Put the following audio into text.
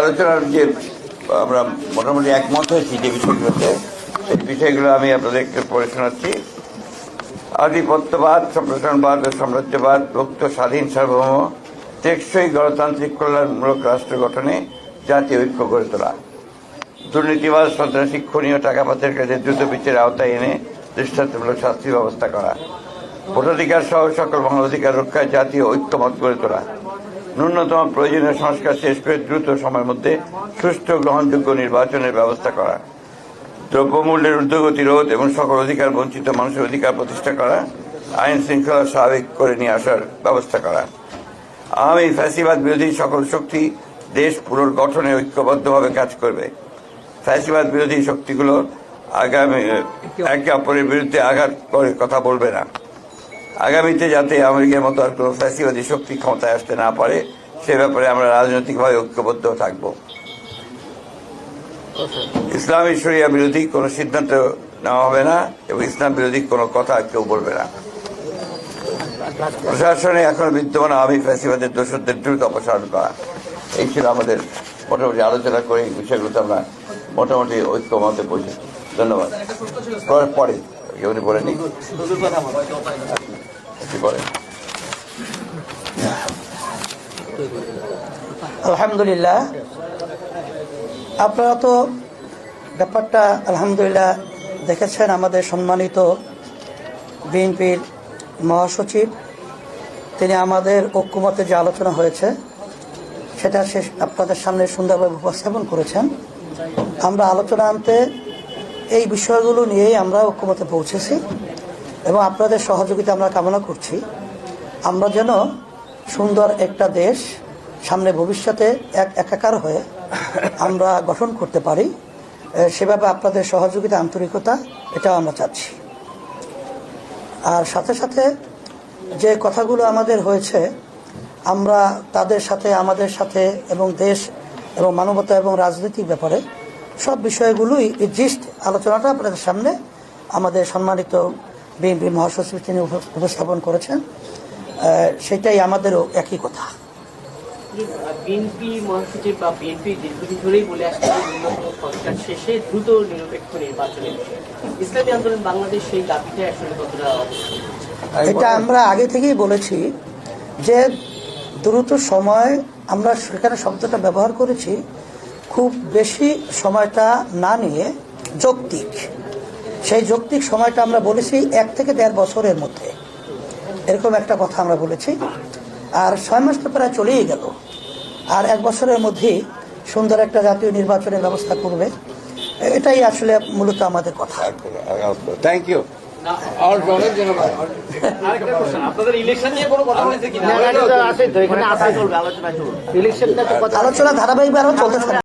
আলোচনার যে, আমরা মোটামুটি একমত হয়েছি যে বিষয়গুলোতে, সেই বিষয়গুলো আমি আপনাদেরকে পড়ে শোনাচ্ছি। আধিপত্যবাদ, সম্প্রসারণবাদ ও সাম্রাজ্যবাদ, মুক্ত, স্বাধীন, সার্বভৌম, টেকসই গণতান্ত্রিক কল্যাণমূলক রাষ্ট্র গঠনে জাতীয় ঐক্য গড়ে তোলা। দুর্নীতিবাদ সন্ত্রাসী খুনি ও টাকা পাচার কাজে দ্রুত বিচারের আওতায় এনে দৃষ্টান্তমূলক শাস্তির ব্যবস্থা করা। ভোটাধিকার সহ সকল মানবাধিকার রক্ষায় জাতীয় ঐক্যমত গড়ে তোলা। ন্যূনতম প্রয়োজনীয় সংস্কার শেষ করে দ্রুত সময়ের মধ্যে সুষ্ঠু গ্রহণযোগ্য নির্বাচনের ব্যবস্থা করা। দ্রব্যমূল্যের ঊর্ধ্বগতি রোধ এবং সকল অধিকার বঞ্চিত মানুষের অধিকার প্রতিষ্ঠা করা, আইন শৃঙ্খলা স্বাভাবিক করে নিয়ে আসার ব্যবস্থা করা। আওয়ামী ফ্যাসিবাদ বিরোধী সকল শক্তি দেশ পুনর্গঠনে ঐক্যবদ্ধভাবে কাজ করবে। ফ্যাসিবাদ বিরোধী শক্তিগুলো আগামী, একে অপরের বিরুদ্ধে আঘাত করে কথা বলবে না। আগামীতে যাতে আমেরিকার মতো আর কোনো ফ্যাসিবাদী শক্তি ক্ষমতায় আসতে না পারে, সে ব্যাপারে আমরা রাজনৈতিকভাবে ঐক্যবদ্ধ থাকব। ইসলামী শরিয়া বিরোধী কোনো সিদ্ধান্ত নেওয়া হবে না এবং ইসলাম বিরোধী কোনো কথা কেউ বলবে না। প্রশাসনে এখন বিদ্যমান আওয়ামী ফ্যাসিবাদের দোষদের দ্রুত অপসারণ করা। এই ছিল আমাদের মোটামুটি আলোচনা করে এই বিষয়গুলোতে আমরা মোটামুটি ঐক্যমতে পৌঁছেছি ধন্যবাদ। পরে। কেউ বলেন আলহামদুলিল্লাহ। আপনারা তো ব্যাপারটা আলহামদুলিল্লাহ দেখেছেন, আমাদের সম্মানিত বিএনপির মহাসচিব, তিনি আমাদের ঐক্যমতে যে আলোচনা হয়েছে, সেটা শেষ আপনাদের সামনে সুন্দরভাবে উপস্থাপন করেছেন। আমরা আলোচনা আনতে এই বিষয়গুলো নিয়েই আমরা ঐক্যমতে পৌঁছেছি এবং আপনাদের সহযোগিতা আমরা কামনা করছি। আমরা যেন সুন্দর একটা দেশ সামনে ভবিষ্যতে এক একাকার হয়ে আমরা গঠন করতে পারি সেভাবে আপনাদের সহযোগিতা, আন্তরিকতা এটাও আমরা চাচ্ছি। আর সাথে সাথে যে কথাগুলো আমাদের হয়েছে, আমরা তাদের সাথে, আমাদের সাথে এবং দেশ এবং মানবতা এবং রাজনৈতিক ব্যাপারে সব বিষয়গুলোই এই জিস্ট আলোচনাটা আপনাদের সামনে আমাদের সম্মানিত বিএনপি মহাসচিব তিনি উপ- উপস্থাপন করেছেন। সেটাই আমাদেরও একই কথা। বিএনপি মহাসচিব বা বিএনপি দীর্ঘদিন ধরেই বলে আসছে যে শেষে দ্রুত নিরপেক্ষ নির্বাচনের ইসলামী আন্দোলন বাংলাদেশ সেই দাবিটা আসলে কতটা এটা আমরা আগে থেকেই বলেছি যে দ্রুত সময় আমরা সেখানে শব্দটা ব্যবহার করেছি। খুব বেশি সময়টা না নিয়ে যৌক্তিক। সেই যৌক্তিক সময়টা আমরা বলেছি এক থেকে দেড় বছরের মধ্যে। এরকম একটা কথা আমরা বলেছি। আর ছয় মাস তো প্রায় চলেই গেল। আর এক বছরের মধ্যেই সুন্দর একটা জাতীয় নির্বাচনের ব্যবস্থা করবে। এটাই আসলে মূলত আমাদের কথা। থ্যাংক ইউ আপনাদের ইলেকশন নিয়ে কোনো কথা হয়েছে কিনা? আলোচনা ধারাবাহিকভাবে চলতে থাকে